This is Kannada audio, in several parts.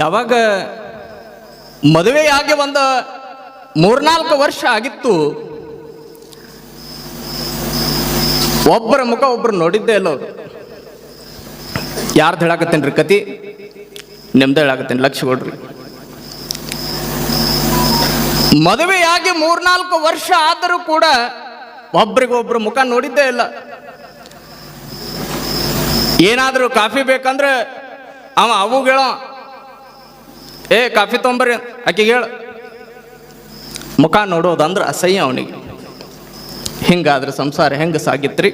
ಯಾವಾಗ ಮದುವೆಯಾಗಿ ಒಂದು ಮೂರ್ನಾಲ್ಕು ವರ್ಷ ಆಗಿತ್ತು, ಒಬ್ಬರ ಮುಖ ಒಬ್ರು ನೋಡಿದ್ದೇ ಇಲ್ಲ ಯಾರ್ದು ಹೇಳಾಕತ್ತೇನ್ರಿ ಕತಿ? ನಿಮ್ದು ಹೇಳಾಕತ್ತೇನೆ ಲಕ್ಷ ಕೊಡ್ರಿ ಮದುವೆಯಾಗಿ ಮೂರ್ನಾಲ್ಕು ವರ್ಷ ಆದರೂ ಕೂಡ ಒಬ್ರಿಗೊಬ್ರು ಮುಖ ನೋಡಿದ್ದೇ ಇಲ್ಲ. ಏನಾದರೂ ಕಾಫಿ ಬೇಕಂದ್ರೆ ಅವ ಅವುಗಳ ಏ, ಕಾಫಿ ತೊಂಬರ್ರಿ. ಆಕೆಗೆ ಹೇಳ. ಮುಖ ನೋಡೋದಂದ್ರೆ ಅಸಹ್ಯ ಅವನಿಗೆ. ಹಿಂಗಾದ್ರೆ ಸಂಸಾರ ಹೆಂಗೆ ಸಾಗಿತ್ರಿ?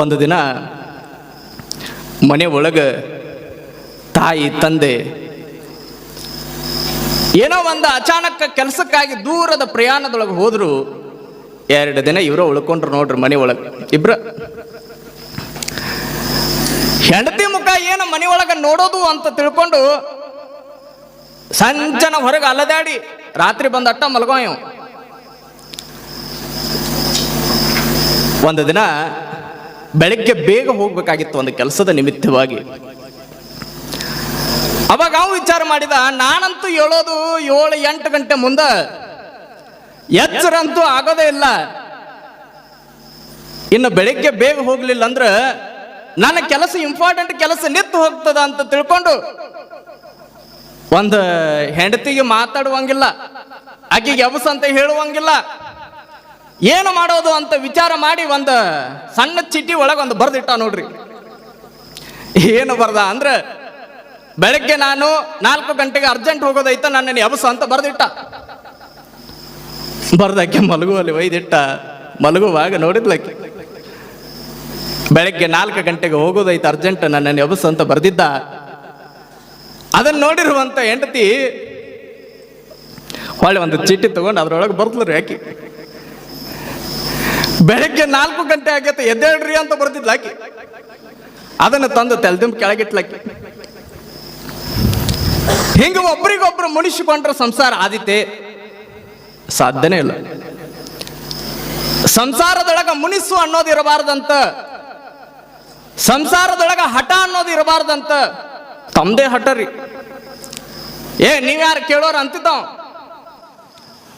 ಒಂದು ದಿನ ಮನೆ ಒಳಗೆ ತಾಯಿ, ತಂದೆ ಏನೋ ಒಂದು ಅಚಾನಕ್ ಕೆಲಸಕ್ಕಾಗಿ ದೂರದ ಪ್ರಯಾಣದೊಳಗೆ ಹೋದ್ರು. ಎರಡು ದಿನ ಇವರು ಉಳ್ಕೊಂಡ್ರು ನೋಡ್ರಿ ಮನೆ ಒಳಗೆ. ಇಬ್ರ ಹೆಂಡತಿ ಏನು ಮನೆ ಒಳಗೆ ನೋಡೋದು ಅಂತ ತಿಳ್ಕೊಂಡು ಸಂಜನ ಹೊರಗೆ ಅಲದಾಡಿ ರಾತ್ರಿ ಬಂದ ಅಟ್ಟ ಇವ. ಒಂದು ದಿನ ಬೆಳಗ್ಗೆ ಬೇಗ ಹೋಗ್ಬೇಕಾಗಿತ್ತು ಒಂದು ಕೆಲಸದ ನಿಮಿತ್ತವಾಗಿ. ಅವಾಗ ಅವ ವಿಚಾರ ಮಾಡಿದ, ನಾನಂತೂ ಹೇಳೋದು ಏಳು ಎಂಟು ಗಂಟೆ ಮುಂದೆ ಎಚ್ಚರಂತೂ ಆಗೋದೇ ಇಲ್ಲ. ಇನ್ನು ಬೆಳಿಗ್ಗೆ ಬೇಗ ಹೋಗ್ಲಿಲ್ಲ ಅಂದ್ರೆ ನನ್ನ ಕೆಲಸ ಇಂಪಾರ್ಟೆಂಟ್ ಕೆಲಸ ನಿತ್ತು ಹೋಗ್ತದ ಅಂತ ತಿಳ್ಕೊಂಡು ಒಂದು ಹೆಂಡತಿಗೆ ಮಾತಾಡುವಂಗಿಲ್ಲ, ಆಕೆಗೆ ಎಬಸ್ ಅಂತ ಹೇಳುವಂಗಿಲ್ಲ. ಏನು ಮಾಡೋದು ಅಂತ ವಿಚಾರ ಮಾಡಿ ಒಂದು ಸಣ್ಣ ಚೀಟಿ ಒಳಗೆ ಒಂದು ಬರ್ದಿಟ್ಟ ನೋಡ್ರಿ. ಏನು ಬರ್ದ ಅಂದ್ರೆ ಬೆಳಗ್ಗೆ ನಾನು ನಾಲ್ಕು ಗಂಟೆಗೆ ಅರ್ಜೆಂಟ್ ಹೋಗೋದೈತ, ನನ್ನನ್ನು ಎಬಸ ಅಂತ ಬರ್ದಿಟ್ಟ. ಬರ್ದಕ್ಕೆ ಮಲಗುವಲ್ಲಿ ಒಯ್ದಿಟ್ಟ, ಮಲಗುವಾಗ ನೋಡಿದ್ಲಕ್ಕೆ. ಬೆಳಗ್ಗೆ ನಾಲ್ಕು ಗಂಟೆಗೆ ಹೋಗೋದೈತೆ ಅರ್ಜೆಂಟ್ ನನ್ನನ್ನು ನೆಬಸು ಅಂತ ಬರ್ದಿದ್ದ. ಅದನ್ನ ನೋಡಿರುವಂತ ಹೆಂಡತಿ ಒಳ್ಳೆ ಒಂದು ಚೀಟಿ ತಗೊಂಡು ಅದ್ರೊಳಗೆ ಬರ್ದ್ಲು ಆಕಿ. ಬೆಳಗ್ಗೆ ನಾಲ್ಕು ಗಂಟೆ ಆಗೈತೆ ಎದ್ದೇಳ್ರಿ ಅಂತ ಬರ್ತಿದ್ಲ ಆಕಿ. ಅದನ್ನು ತಂದು ತೆಲ್ದಿಂಬ ಕೆಳಗಿಟ್ಲಕ್ಕಿ. ಹಿಂಗೆ ಒಬ್ರಿಗೊಬ್ರು ಮುನಿಸಿಕೊಂಡ್ರೆ ಸಂಸಾರ ಆದಿತೆ ಸಾಧ್ಯನೇ ಇಲ್ಲ. ಸಂಸಾರದೊಳಗ ಮುನಿಸು ಅನ್ನೋದು ಇರಬಾರ್ದಂತ ಸಂಸಾರದೊಳಗ ಹಠ ಅನ್ನೋದು ಇರಬಾರ್ದಂತ. ತಮ್ದೇ ಹಠ ರೀ. ಏ, ನೀವ್ಯಾರು ಕೇಳೋರು ಅಂತಿದ್ದಾವ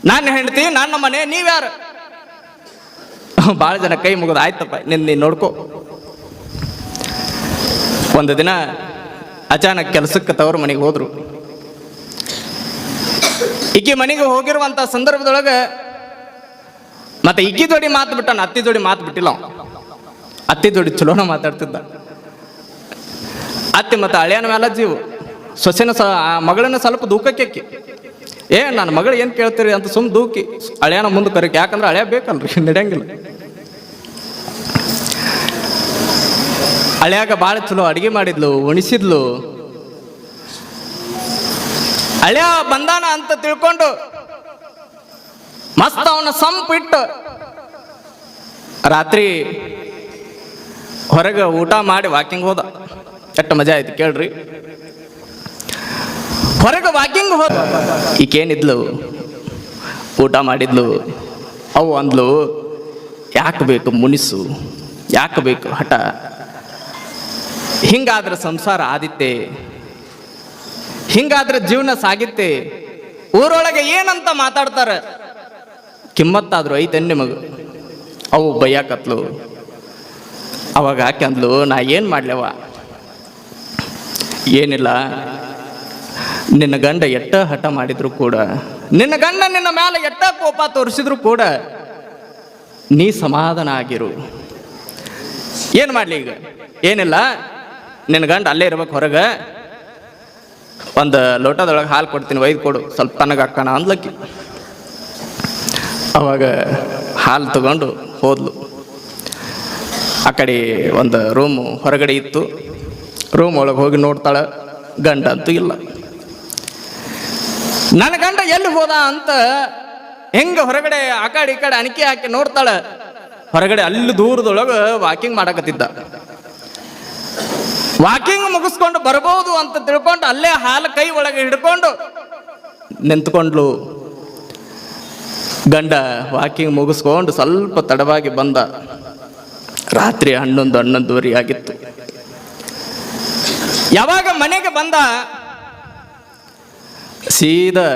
ನನ್ನ ಹೆಂಡತಿ ನನ್ನ ಮನೆ ನೀವ್ಯಾರು? ಭಾಳ ಜನ ಕೈ ಮುಗಿದು ಆಯ್ತಪ್ಪ ನಿನ್ನ ನೀನ್ ನೋಡ್ಕೋ. ಒಂದು ದಿನ ಅಚಾನಕ್ ಕೆಲಸಕ್ಕೆ ತವರು ಮನೆಗೆ ಹೋದ್ರು. ಈಕಿ ಮನೆಗೆ ಹೋಗಿರುವಂತ ಸಂದರ್ಭದೊಳಗೆ ಮತ್ತೆ ಇಕ್ಕಿ ಜೋಡಿ ಮಾತು ಬಿಟ್ಟಾನ, ಅತ್ತಿ ಜೋಡಿ ಮಾತು ಬಿಟ್ಟಿಲ್ಲ. ಅತ್ತಿ ಜೋಡಿ ಚಲೋನ ಮಾತಾಡ್ತಿದ್ದ. ಅತ್ತೆ ಮತ್ತೆ ಅಳಿಯನ ಮೇಲೆ ಜೀವು. ಸೊಸೆನ ಸ ಮಗಳನ್ನ ಸ್ವಲ್ಪ ದೂಕಕ್ಕೆ ಏ, ನನ್ನ ಮಗಳು ಏನು ಕೇಳ್ತೀರಿ ಅಂತ ಸುಮ್ ದೂಕಿ ಅಳಿಯನ ಮುಂದೆ ಕರಕ್ಕೆ ಯಾಕಂದ್ರೆ ಹಳೆಯ ಬೇಕಲ್ರಿ, ನಡೆಯಂಗಿಲ್ಲ. ಹಳೆಯಾಗ ಭಾಳ ಚಲೋ ಅಡಿಗೆ ಮಾಡಿದ್ಲು, ಉಣಿಸಿದ್ಲು. ಅಳಿಯ ಬಂದಾನ ಅಂತ ತಿಳ್ಕೊಂಡು ಮಸ್ತ್ ಅವನ ಸಂಪಿಟ್ಟು ರಾತ್ರಿ ಹೊರಗೆ ಊಟ ಮಾಡಿ ವಾಕಿಂಗ್ ಹೋದ. ಎಷ್ಟು ಮಜಾ ಆಯ್ತು ಕೇಳ್ರಿ. ಹೊರಗೆ ವಾಕಿಂಗ್ ಹೋದ. ಈಕೇನಿದ್ಲು? ಊಟ ಮಾಡಿದ್ಲು? ಅವು ಅಂದ್ಲು, ಯಾಕೆ ಬೇಕು ಮುನಿಸು? ಯಾಕೆ ಬೇಕು ಹಠ? ಹಿಂಗಾದ್ರೆ ಸಂಸಾರ ಆದಿತ್ತೆ. ಹಿಂಗಾದ್ರೆ ಜೀವನ ಸಾಗಿತ್ತೆ. ಊರೊಳಗೆ ಏನಂತ ಮಾತಾಡ್ತಾರೆ? ಕಿಮ್ಮತ್ತಾದ್ರು ಐತೆ ನಿಮಗೆ? ಅವು ಬೈಯಾಕತ್ಲು ಅವಾಗ ಆಕೆ ಅಂದ್ಲು, ನಾ ಏನು ಮಾಡ್ಲವ ಏನಿಲ್ಲ. ನಿನ್ನ ಗಂಡ ಎಟ್ಟ ಹಠ ಮಾಡಿದ್ರು ಕೂಡ, ನಿನ್ನ ಗಂಡ ನಿನ್ನ ಮೇಲೆ ಎಟ್ಟ ಕೋಪ ತೋರಿಸಿದ್ರು ಕೂಡ ನೀ ಸಮಾಧಾನ ಆಗಿರು ಏನು ಮಾಡಲಿ ಈಗ? ಏನಿಲ್ಲ. ನಿನ್ನ ಗಂಡ ಅಲ್ಲೇ ಇರ್ಬೇಕು ಹೊರಗೆ. ಒಂದು ಲೋಟದೊಳಗೆ ಹಾಲು ಕೊಡ್ತೀನಿ, ಒಯ್ದು ಕೊಡು. ಸ್ವಲ್ಪ ತನಗೆ ಹಾಕೋಣ ಅಂದ್ಲಕ್ಕಿ. ಅವಾಗ ಹಾಲು ತಗೊಂಡು ಹೋದ್ಲು. ಆ ಕಡೆ ಒಂದು ರೂಮು ಹೊರಗಡೆ ಇತ್ತು. ರೂಮ್ ಒಳಗೆ ಹೋಗಿ ನೋಡ್ತಾಳೆ, ಗಂಡ ಅಂತೂ ಇಲ್ಲ. ನನ್ನ ಗಂಡ ಎಲ್ಲಿ ಹೋದ ಅಂತ ಹೆಂಗೆ ಹೊರಗಡೆ ಆ ಕಡೆ ಈ ಕಡೆ ಅಣಿಕೆ ಹಾಕಿ ನೋಡ್ತಾಳೆ. ಹೊರಗಡೆ ಅಲ್ಲಿ ದೂರದೊಳಗೆ ವಾಕಿಂಗ್ ಮಾಡಕತ್ತಿದ್ದ. ವಾಕಿಂಗ್ ಮುಗಿಸ್ಕೊಂಡು ಬರ್ಬೋದು ಅಂತ ತಿಳ್ಕೊಂಡು ಅಲ್ಲೇ ಹಾಲು ಕೈ ಒಳಗೆ ಹಿಡ್ಕೊಂಡು ನಿಂತ್ಕೊಂಡ್ಲು. ಗಂಡ ವಾಕಿಂಗ್ ಮುಗಿಸ್ಕೊಂಡು ಸ್ವಲ್ಪ ತಡವಾಗಿ ಬಂದ. ರಾತ್ರಿ ಹನ್ನೊಂದು ಹನ್ನೊಂದುವರೆ ಆಗಿತ್ತು. ಯಾವಾಗ ಮನೆಗೆ ಬಂದ? ಸೀದಾ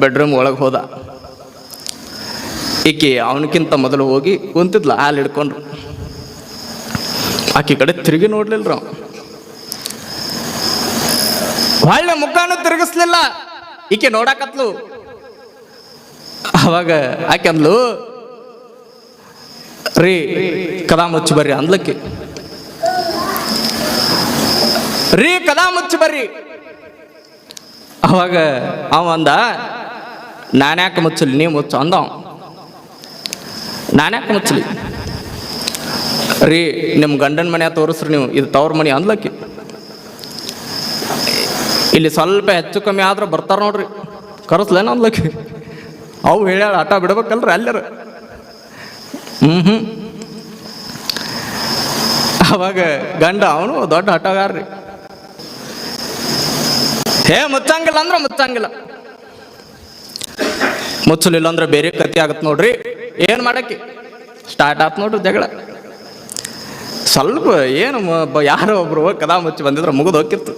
ಬೆಡ್ರೂಮ್ ಒಳಗೆ ಹೋದ. ಈಕೆ ಅವನಕ್ಕಿಂತ ಮೊದಲು ಹೋಗಿ ಕುಂತಿದ್ಲ, ಹಾಲು ಹಿಡ್ಕೊಂಡ್ರು. ಆಕೆ ಕಡೆ ತಿರುಗಿ ನೋಡ್ಲಿಲ್ರ. ಒಳ್ಳೆ ಮುಖಾನು ತಿರುಗಿಸ್ಲಿಲ್ಲ. ಈಕೆ ನೋಡಾಕತ್ಲು. ಅವಾಗ ಆಕೆ ಅಂದ್ಲು ರೀ ಕದಾ ಮುಚ್ಚಿ ಬರ್ರಿ ಅಂದ್ಲಕ್ಕೆ. ರೀ ಕದಾ ಮುಚ್ಚಿ ಬರ್ರಿ. ಅವಾಗ ಅವ ಅಂದ ನಾನ್ಯಾಕೆ ಮುಚ್ಚಲಿ? ನೀ ಮುಚ್ಚು ಅಂದ ನಾನ್ಯಾಕೆ ಮುಚ್ಚಲಿ? ರೀ ನಿಮ್ಮ ಗಂಡನ ಮನೆ ತೋರಿಸ್ರಿ ನೀವು, ಇದು ತವ್ರ ಮನೆ ಅಂದ್ಲಕ್ಕೆ. ಇಲ್ಲಿ ಸ್ವಲ್ಪ ಹೆಚ್ಚು ಕಮ್ಮಿ ಆದ್ರೆ ಬರ್ತಾರ ನೋಡ್ರಿ, ಕರೆಸ್ಲೇನ ಅಂದ್ಲಕ್ಕಿ. ಅವು ಹೇಳ್ಯಾಳ, ಆಟ ಬಿಡ್ಬೇಕಲ್ರಿ ಅಲ್ಲರ ಹ್ಞೂ ಅವಾಗ ಗಂಡ, ಅವನು ದೊಡ್ಡ ಹಟಗಾರ್ರಿ ಹೇ, ಮುಚ್ಚಂಗಿಲ್ಲ ಅಂದ್ರೆ ಮುಚ್ಚಂಗಿಲ್ಲ. ಮುಚ್ಚಲಿಲ್ಲ ಅಂದ್ರೆ ಬೇರೆ ಕತಿ ಆಗತ್ ನೋಡ್ರಿ. ಏನು ಮಾಡಕ್ಕೆ ಸ್ಟಾರ್ಟ್ ಆತ್ ನೋಡ್ರಿ ಜಗಳ. ಸ್ವಲ್ಪ ಏನು ಯಾರೋ ಒಬ್ರು ಕದಾ ಮುಚ್ಚಿ ಬಂದಿದ್ರೆ ಮುಗಿದು ಹೋಗಿತ್ತು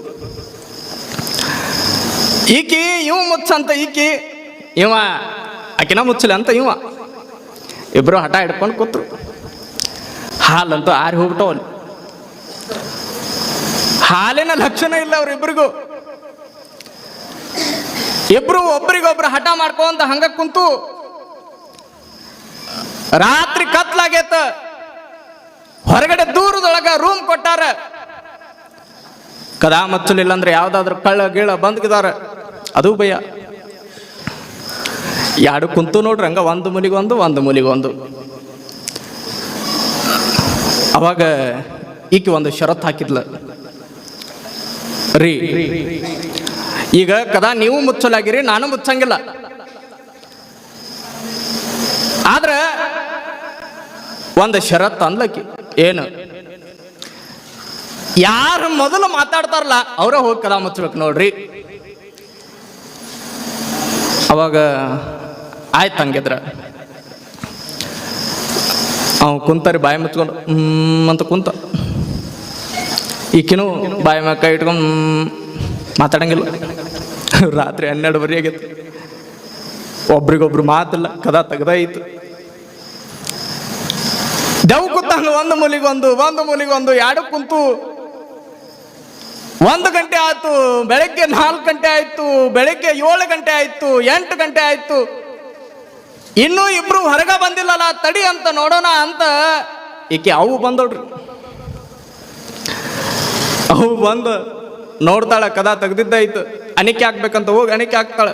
ಈಕಿ ಇವ ಮುಚ್ಚಂತ ಈಕಿ, ಇವ. ಆಕಿನ ಮುಚ್ಚಲಿ ಅಂತ ಇವ. ಇಬ್ರು ಹಠ ಹಿಡ್ಕೊಂಡು ಕೂತ್ರು. ಹಾಲಂತೂ ಆರಿ ಹೋಗ್ಬಿಟ್ಟವಲ್ಲಿ ಹಾಲಿನ ಲಕ್ಷಣ ಇಲ್ಲ ಅವ್ರಿಬ್ರಿಗೂ. ಇಬ್ರು ಒಬ್ರಿಗೊಬ್ರು ಹಠ ಮಾಡ್ಕೊಂತ ಹಂಗ ಕುಂತು. ರಾತ್ರಿ ಕತ್ಲಾಗೈತ. ಹೊರಗಡೆ ದೂರದೊಳಗ ರೂಮ್ ಕೊಟ್ಟಾರ. ಕದಾ ಮಚ್ಚಲಿಲ್ಲ ಅಂದ್ರೆ ಯಾವ್ದಾದ್ರು ಕಳ್ಳ ಗೀಳ ಬಂದ್ಗಿದಾರ ಅದು ಭಯ. ಎರಡು ಕುಂತು ನೋಡ್ರಿ, ಹಂಗ ಒಂದು ಮುಲಿಗೊಂದು ಒಂದು ಮುಲಿಗೊಂದು ಅವಾಗ ಈಕೆ ಒಂದು ಷರತ್ ಹಾಕಿದ್ಲ. ರೀ, ಈಗ ಕದಾ ನೀವು ಮುಚ್ಚಲಾಗಿರಿ, ನಾನು ಮುಚ್ಚಂಗಿಲ್ಲ. ಆದ್ರ ಒಂದು ಷರತ್ ಅನ್ಲಕ್ಕಿ ಏನು? ಯಾರು ಮೊದಲು ಮಾತಾಡ್ತಾರಲ್ಲ, ಅವರೇ ಹೋಗಿ ಕದಾ ಮುಚ್ಚಬೇಕು ನೋಡ್ರಿ. ಅವಾಗ ಆಯ್ತು ಹಂಗಿದ್ರ. ಅವ ಕುಂತಾರಿ ಬಾಯಿ ಮುಚ್ಕೊಂಡು ಅಂತ ಕುಂತ. ಈಕಿನೂ ಬಾಯಿ ಮಕ್ಕ ಇಟ್ಕೊಂಡು ಮಾತಾಡಂಗಿಲ್ಲ. ರಾತ್ರಿ ಹನ್ನೆರಡುವರೆ ಆಗೈತೆ. ಒಬ್ರಿಗೊಬ್ರು ಮಾತಿಲ್ಲ, ಕದ ತೆಗ್ದಾಯಿತು ದೆವ್ ಕೂತಾನು ಒಂದು ಮೂಲಿಗೊಂದು ಒಂದು ಮೂಲಿಗೊಂದು ಎರಡು ಕುಂತು. ಒಂದು ಗಂಟೆ ಆಯ್ತು, ಬೆಳಗ್ಗೆ ನಾಲ್ಕು ಗಂಟೆ ಆಯ್ತು, ಬೆಳಗ್ಗೆ ಏಳು ಗಂಟೆ ಆಯ್ತು, ಎಂಟು ಗಂಟೆ ಆಯ್ತು. ಇನ್ನೂ ಇಬ್ರು ಹೊರಗ ಬಂದಿಲ್ಲಲ್ಲ, ತಡಿ ಅಂತ ನೋಡೋಣ ಅಂತ. ಈಕೆ ಅವು ಬಂದೋಡ್ರಿ ಅವು ಬಂದು ನೋಡ್ತಾಳೆ, ಕದ ತೆಗ್ದಿದ್ದಾಯ್ತು. ಅಣಿಕೆ ಹಾಕ್ಬೇಕಂತ ಹೋಗಿ ಅಣಿಕೆ ಹಾಕ್ತಾಳೆ.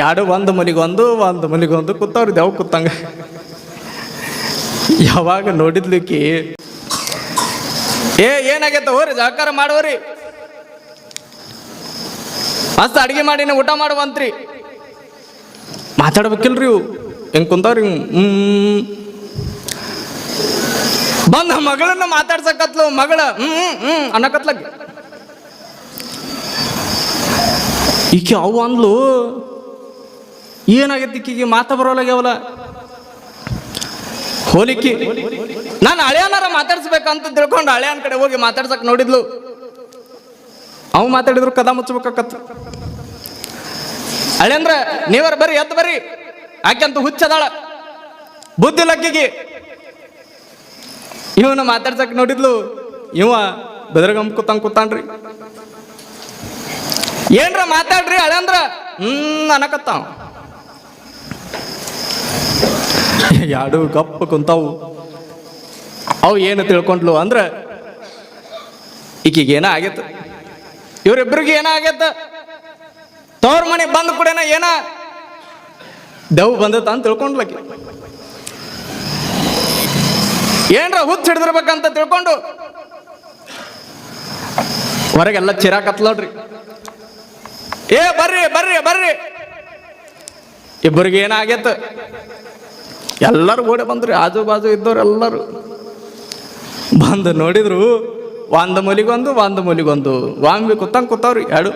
ಯಾಡು ಒಂದು ಮನಿಗೊಂದು ಒಂದು ಮನಿಗೊಂದು ಕೂತವ್ರಿ, ಯಾವ ಕೂತಂಗ? ಯಾವಾಗ ನೋಡಿದ್ಲಿಕ್ಕಿ ಏ, ಏನಾಗೈತ ಹೋರಿ ಜಾಕಾರ ಮಾಡುವರಿ ಮಸ್ತ್ ಅಡಿಗೆ ಮಾಡಿನ ಊಟ ಮಾಡುವಂತ್ರಿ. ಮಾತಾಡ್ಬೇಕಿಲ್ರಿ ಇವು. ಹೆಂಗ್ ಕುಂತಾವ್ರಿ ಹ್ಮ್. ಬಂದ ಮಗಳನ್ನ ಮಾತಾಡ್ಸಕತ್ಲು, ಮಗಳ. ಹ್ಮ್ ಹ್ಮ್ ಅನ್ನಕತ್ಲ ಈಕೆ ಅವು ಅಂದ್ಲು, ಏನಾಗೈತಿ ಈಕೆಗೆ ಮಾತಾ ಬರೋಲಾಗ್ಯಾವಲ್ಲ? ಹೋಲಿಕೆ, ನಾನು ಹಳೆಯನಾರ ಮಾತಾಡ್ಸ್ಬೇಕಂತ ತಿಳ್ಕೊಂಡು ಹಳೆಯನ ಕಡೆ ಹೋಗಿ ಮಾತಾಡ್ಸಕ್ ನೋಡಿದ್ಲು. ಅವ್ ಮಾತಾಡಿದ್ರು ಕದ ಮುಚ್ಚಬೇಕಾಕತ್ತು ಹಳೆಯಂದ್ರ ನೀವರ್ ಬರ್ರಿ ಎದ್ದು ಬರ್ರಿ ಆಕೆಂತ ಹುಚ್ಚದಾಳ. ಬುದ್ಧಿ ಲಕ್ಕಿಗೆ. ಇವನು ಮಾತಾಡ್ಸಕ್ ನೋಡಿದ್ಲು, ಇವ ಬೆದರ್ಗಮ್ ಕೂತಂಗ್ ಕೂತಾನ್ರಿ. ಏನ್ರ ಮಾತಾಡ್ರಿ ಅಳಂದ್ರ ಹ್ಮ್ ಅನ್ನಕತ್ತಾವ ಯಾಡು ಗಪ್ಪ ಕುಂತಾವು. ಅವು ಏನು ತಿಳ್ಕೊಂಡ್ಲು ಅಂದ್ರ, ಈಕಿಗೆ ಏನ ಆಗೈತ? ಇವ್ರಿಬ್ರಿಗೆ ಏನ ಆಗೈತ? ತವ್ರ ಮನೆ ಬಂದ ಕೂಡೇನ ಏನ? ದೆವ್ ಬಂದತ ಅಂತ ತಿಳ್ಕೊಂಡ್ಲಕ್ಕೆ ಏನ್ರ ಹುಚ್ಚ ಹಿಡಿದಿರ್ಬೇಕಂತ ತಿಳ್ಕೊಂಡು ಹೊರಗೆಲ್ಲ ಚಿರಾಕತ್ಲಡ್ರಿ ಏ, ಬರ್ರಿ ಬರ್ರಿ ಬರ್ರಿ. ಇಬ್ಬರಿಗೆ ಏನಾಗೈತ ಎಲ್ಲರೂ ಓಡಿ ಬಂದ್ರಿ, ಆಜು ಬಾಜು ಇದ್ದವ್ರು ಎಲ್ಲರೂ ಬಂದು ನೋಡಿದ್ರು ಒಂದು ಮೂಲಿಗೊಂದು ಒಂದು ಮೂಲಿಗೊಂದು. ವಾಂಬಿ ಕೂತಂಗ್ ಕೂತಾವ್ರಿ ಎರಡು.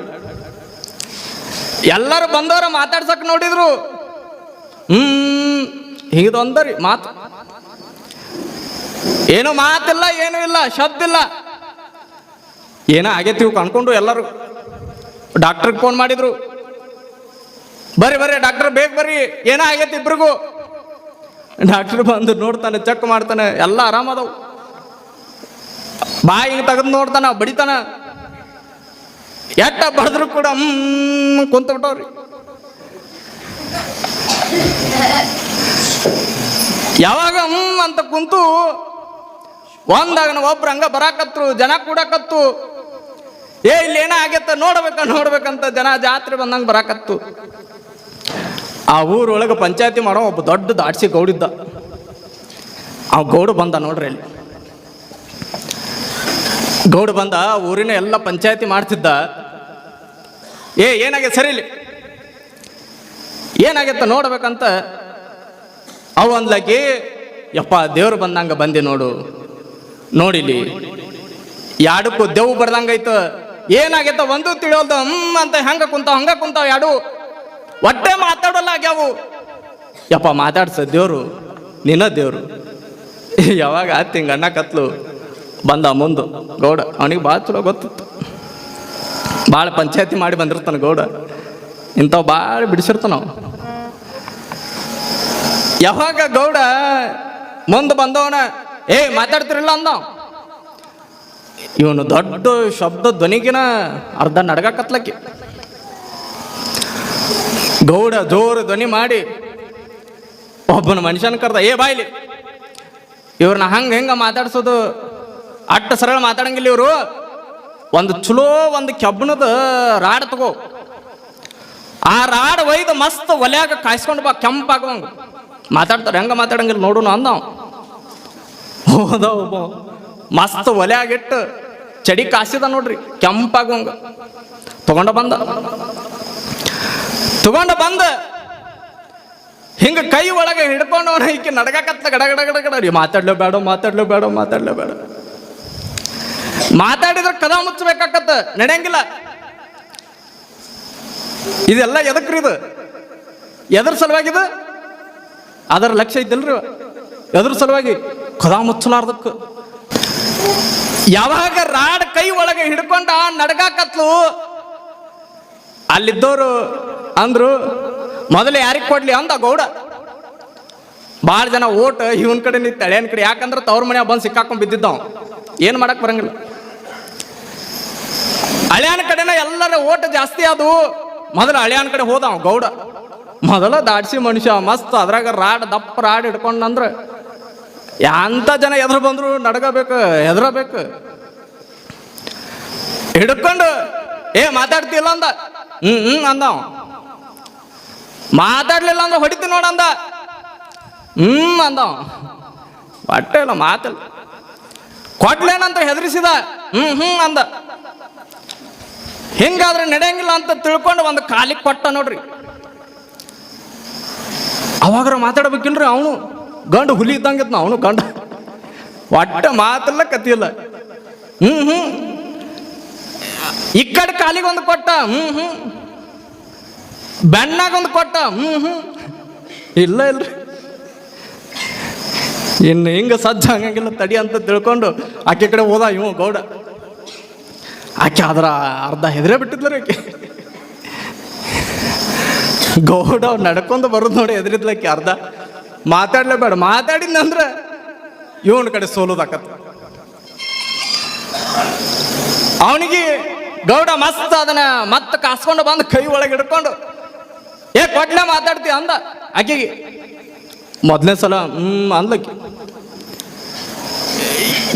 ಎಲ್ಲರೂ ಬಂದವ್ರ ಮಾತಾಡ್ಸಕ್ ನೋಡಿದ್ರು. ಹ್ಮ್ ಹಿಂಗದೊಂದರಿ ಮಾತು. ಏನು ಮಾತಿಲ್ಲ, ಏನೂ ಇಲ್ಲ, ಶಬ್ದ ಇಲ್ಲ. ಏನೋ ಆಗೈತಿ ಕಣ್ಕೊಂಡು ಅನ್ಕೊಂಡು ಎಲ್ಲರೂ. ಡಾಕ್ಟ್ರಿಗೆ ಫೋನ್ ಮಾಡಿದ್ರು. ಬರ್ರಿ ಬರ್ರಿ ಡಾಕ್ಟರ್ ಬೇಗ ಬರ್ರಿ. ಏನೋ ಆಗೈತಿ ಇಬ್ರಿಗೂ. ಡಾಕ್ಟರ್ ಬಂದು ನೋಡ್ತಾನೆ ಚೆಕ್ ಮಾಡ್ತಾನೆ, ಎಲ್ಲ ಆರಾಮದವು ಬಾಯಿ ತೆಗೆದು ನೋಡ್ತಾನ, ಬಡಿತಾನ. ಎಟ್ಟ ಬಡಿದ್ರು ಕೂಡ ಕುಂತ ಬಿಟ್ಟವ್ರಿ. ಯಾವಾಗ, ಹ್ಮ್, ಅಂತ ಕುಂತು, ಒಂದಾಗ ಒಬ್ರು ಹಂಗ ಬರಾಕತ್ರು ಜನ ಕೂಡಕತ್ತು, ಏ, ಇಲ್ಲಿ ಏನೋ ಆಗೈತ, ನೋಡ್ಬೇಕ, ನೋಡ್ಬೇಕಂತ ಜನ ಜಾತ್ರೆ ಬಂದಂಗ ಬರಾಕತ್ತು. ಆ ಊರೊಳಗೆ ಪಂಚಾಯತಿ ಮಾಡೋ ಒಬ್ಬ ದೊಡ್ಡ ದಾಡ್ಸಿ ಗೌಡಿದ್ದ ಆ ಗೌಡ ಬಂದ ನೋಡ್ರಿ ಅಲ್ಲಿ. ಗೌಡ ಬಂದ, ಊರಿನ ಎಲ್ಲ ಪಂಚಾಯತಿ ಮಾಡ್ತಿದ್ದ. ಏ ಏನಾಗೈತೆ ಸರಿ ಇಲ್ಲಿ? ಏನಾಗೈತ ನೋಡ್ಬೇಕಂತ? ಅವ ಅಂದ್ಲಾಕಿ, ಯಪ್ಪ, ದೇವ್ರು ಬಂದಂಗ ಬಂದೆ ನೋಡು. ನೋಡಿಲಿ, ಯಾಡಕ್ಕೂ ದೇವ್ ಬರ್ದಂಗೈತ ಏನಾಗೈತ ಒಂದು ತಿಳಿಯೋಲ್ದ, ಹ್ಮ್ ಅಂತ ಹೆಂಗ ಕುಂತಾವ, ಹಂಗ ಕುಂತಾವ ಯಾಡು? ಒಟ್ಟೆ ಮಾತಾಡೋಲ್ಲ ಆಗ್ಯಾವು. ಯಪ್ಪ, ಮಾತಾಡ್ಸ ದೇವ್ರು, ನಿನ್ನ ದೇವ್ರು. ಯಾವಾಗ ಅಣ್ಣ ಕತ್ಲು. ಬಂದ ಮುಂದು ಗೌಡ. ಅವನಿಗೆ ಭಾಳ ಚಲೋ ಗೊತ್ತಿತ್ತು. ಭಾಳ ಪಂಚಾಯತಿ ಮಾಡಿ ಬಂದಿರ್ತಾನೆ ಗೌಡ. ಇಂಥವು ಭಾಳ ಬಿಡಿಸಿರ್ತಾನ ಯಾವಾಗ ಗೌಡ ಮುಂದೆ ಬಂದವನ, ಏ, ಮಾತಾಡ್ತಿರಲ್ಲ ಅಂದ ಇವನು ದೊಡ್ಡ ಶಬ್ದ ಧ್ವನಿಗಿನ ಅರ್ಧ ನಡ್ಗಾಕತ್ಲಕ್ಕಿ. ಗೌಡ ಜೋರು ಧ್ವನಿ ಮಾಡಿ, ಒಬ್ಬನ ಮನುಷ್ಯನ ಕರ್ದ, ಏ, ಬಾಯ್ಲಿ, ಇವ್ರನ್ನ ಹಂಗ ಹೆಂಗ ಮಾತಾಡ್ಸೋದು ಅಟ್ಟ ಸರಳ ಮಾತಾಡಂಗಿಲ್ಲ ಇವರು. ಒಂದು ಚಲೋ ಒಂದು ಕೆಬ್ಬಣದ ರಾಡ್ ತಗೋ. ಆ ರಾಡ್ ಒಯ್ದು ಮಸ್ತ್ ಒಲ್ಯಾಗ ಕಾಯಿಸ್ಕೊಂಡು ಬಾ ಕೆಂಪಾಗುವಂಗ ಮಾತಾಡ್ತಾರೆ, ಹೆಂಗ ಮಾತಾಡಂಗಿಲ್ಲ ನೋಡೋಣ ಅಂದ ಅವ. ಹೋದ ಒಬ್ಬ ಮಸ್ತ್ ಒಲ್ಯಾಗಿಟ್ಟು ಚಡಿ ಕಾಸಿದ ನೋಡ್ರಿ ಕೆಂಪಾಗುವಂಗ ತಗೊಂಡ ಬಂದ. ತಗೊಂಡ ಬಂದ. ಹಿಂಗ ಕೈ ಒಳಗೆ ಹಿಡ್ಕೊಂಡವನ ಈಕೆ ನಡಗಾಕತ್ತ ಗಡ ಗಡ. ರೀ, ಮಾತಾಡ್ಲೇ ಬೇಡ, ಮಾತಾಡ್ಲೋ ಬೇಡ, ಮಾತಾಡ್ಲೇ ಬೇಡ. ಮಾತಾಡಿದ್ರೆ ಕದ ಮುಚ್ಚಬೇಕಾಕತ್ತ, ನಡೆಯಂಗಿಲ್ಲ. ಇದೆಲ್ಲ ಎದಕ್ರಿ ಇದು? ಎದ್ರ ಸಲುವಾಗಿ ಇದು? ಅದರ ಲಕ್ಷ್ಯ ಇದ್ದಲ್ರಿ ಎದ್ರ ಸಲುವಾಗಿ? ಕದ ಮುಚ್ಚಲಾರ್ದಕ್ಕೆ ಯಾವಾಗ ರಾಡ್ ಕೈ ಒಳಗೆ ಹಿಡ್ಕೊಂಡ ನಡಗಾಕತ್ಲು ಅಲ್ಲಿದ್ದವರು ಅಂದ್ರು, ಮೊದಲು ಯಾರಿಗೆ ಕೊಡ್ಲಿ ಅಂದ ಗೌಡ. ಭಾಳ ಜನ ಓಟ್, ಇವನ್ ಕಡೆ ನಿಂತ ತಳೆಯನ್ ಕಡೆ. ಯಾಕಂದ್ರೆ ತವ್ರ ಮನೆ ಬಂದು ಸಿಕ್ಕಾಕೊಂಡ್ ಬಿದ್ದಿದ್ದವ್. ಏನು ಮಾಡಕ್ ಬರಂಗಿಲ್ಲ. ಹಳ್ಯಾನ ಕಡೆನ ಎಲ್ಲರ ಓಟ ಜಾಸ್ತಿ ಅದು ಮೊದಲು ಹಳ್ಯಾನ ಕಡೆ ಹೋದ ಗೌಡ. ಮೊದಲ ದಾಡ್ಸಿ ಮನುಷ್ಯ ಮಸ್ತ್, ಅದ್ರಾಗ ರಾಡ್, ದಪ್ಪ ರಾಡ್ ಹಿಡ್ಕೊಂಡಂದ್ರ ಎಂತ ಜನ ಎದುರು ಬಂದ್ರು ನಡ್ಗಬೇಕು, ಹೆದರಬೇಕು. ಹಿಡ್ಕೊಂಡು, ಏ, ಮಾತಾಡ್ತಿಲ್ಲ ಅಂದ. ಹ್ಮ್ ಹ್ಮ್ ಅಂದ. ಮಾತಾಡ್ಲಿಲ್ಲ ಅಂದ್ರೆ ಹೊಡಿತೀನಿ ನೋಡಂದ ಹ್ಮ್ ಅಂದ ಇಲ್ಲ, ಮಾತಿಲ್ಲ. ಕೊಡ್ಲೇನಂತ ಹೆದರಿಸಿದ. ಹ್ಮ್ ಹ್ಮ್ ಅಂದ. ಹಿಂಗಾದ್ರೆ ನಡೆಯಂಗಿಲ್ಲ ಅಂತ ತಿಳ್ಕೊಂಡು ಒಂದು ಕಾಲಿಗೆ ಕೊಟ್ಟ ನೋಡ್ರಿ. ಅವಾಗ ಮಾತಾಡ್ಬೇಕಿಲ್ರಿ ಅವನು. ಗಂಡು ಹುಲಿ ಇದ್ದಂಗಿತ್ ಅವನು ಗಂಡ ಒಟ್ಟ ಮಾತಲ್ಲ ಕತಿಯಿಲ್ಲ ಹ್ಮ್ ಹ್ಮ್. ಈ ಕಡೆ ಕಾಲಿಗೆ ಒಂದು ಕೊಟ್ಟ. ಹ್ಮ್ ಹ್ಮ್. ಬೆಣ್ಣಾಗ ಒಂದು ಕೊಟ್ಟ. ಹ್ಮ್ ಹ್ಮ್. ಇಲ್ಲ ಇಲ್ರಿ ಇನ್ನು ಹಿಂಗೆ ಸಜ್ಜ ಹಂಗಂಗಿಲ್ಲ ತಡಿ ಅಂತ ತಿಳ್ಕೊಂಡು ಆಕೆ ಕಡೆ ಹೋದ ಇವ ಗೌಡ. ಆಕೆ ಅದರ ಅರ್ಧ ಹೆದರೇ ಬಿಟ್ಟಿದ್ಲ ಆಕೆ. ಗೌಡ ನಡ್ಕೊಂಡು ಬರೋದು ನೋಡಿ ಎದುರಿದ್ಲಕ್ಕೆ ಅರ್ಧ. ಮಾತಾಡ್ಲೇಬೇಡ, ಮಾತಾಡಿದ್ನಂದ್ರ ಇವನ ಕಡೆ ಸೋಲೋದಾಕತ್ತ. ಅವನಿಗೆ ಗೌಡ ಮಸ್ತ್ ಅದನ್ನ ಮತ್ತೆ ಕಾಸ್ಕೊಂಡು ಬಂದು ಕೈ ಒಳಗೆ ಹಿಡ್ಕೊಂಡು, ಏ ಕೊಟ್ಲೆ ಮಾತಾಡ್ತಿ ಅಂದ. ಆಕೆಗೆ ಮೊದಲನೇ ಸಲ ಹ್ಮ್ ಅಂದ್ಲಕ್ಕಿ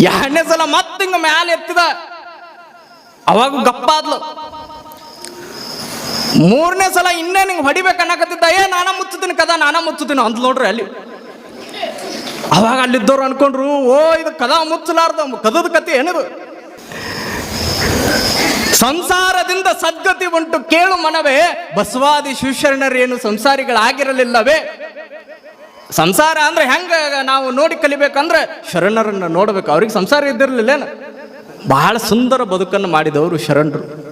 ಎರಡನೇ ಸಲ ಮತ್ತೆ ಹಿಂಗ ಮ್ಯಾಲೆ ಎತ್ತಿದ. ಅವಾಗ ಗಪ್ಪಾದ್ಲು ಮೂರನೇ ಸಲ ಇನ್ನೇ ನಿಂಗೆ ಹೊಡಿಬೇಕು ಅನ್ನಕತ್ತಿದ್ದ. ಏ, ನಾನ ಮುಚ್ಚುತ್ತೀನಿ ಕದ, ನಾನ ಮುಚ್ಚುತ್ತೀನಿ ಅಂತ ನೋಡ್ರಿ ಅಲ್ಲಿ. ಅವಾಗ ಅಲ್ಲಿದ್ದವ್ರು ಅನ್ಕೊಂಡ್ರು, ಓ, ಇದು ಕದ ಮುಚ್ಚಲಾರ್ದ, ಕದದ ಕತೆ ಏನದು? ಸಂಸಾರದಿಂದ ಸದ್ಗತಿ ಉಂಟು ಕೇಳು ಮನವೇ, ಬಸವಾದಿ ಶಿವಶರಣರೇನು ಸಂಸಾರಿಗಳಾಗಿರಲಿಲ್ಲವೇ? ಸಂಸಾರ ಅಂದ್ರೆ ಹೆಂಗ ನಾವು ನೋಡಿ ಕಲಿಬೇಕಂದ್ರೆ ಶರಣರನ್ನ ನೋಡ್ಬೇಕು. ಅವ್ರಿಗೆ ಸಂಸಾರ ಇದ್ದಿರಲಿಲ್ಲೇನು? ಬಹಳ ಸುಂದರ ಬದುಕನ್ನು ಮಾಡಿದವರು ಶರಣರು.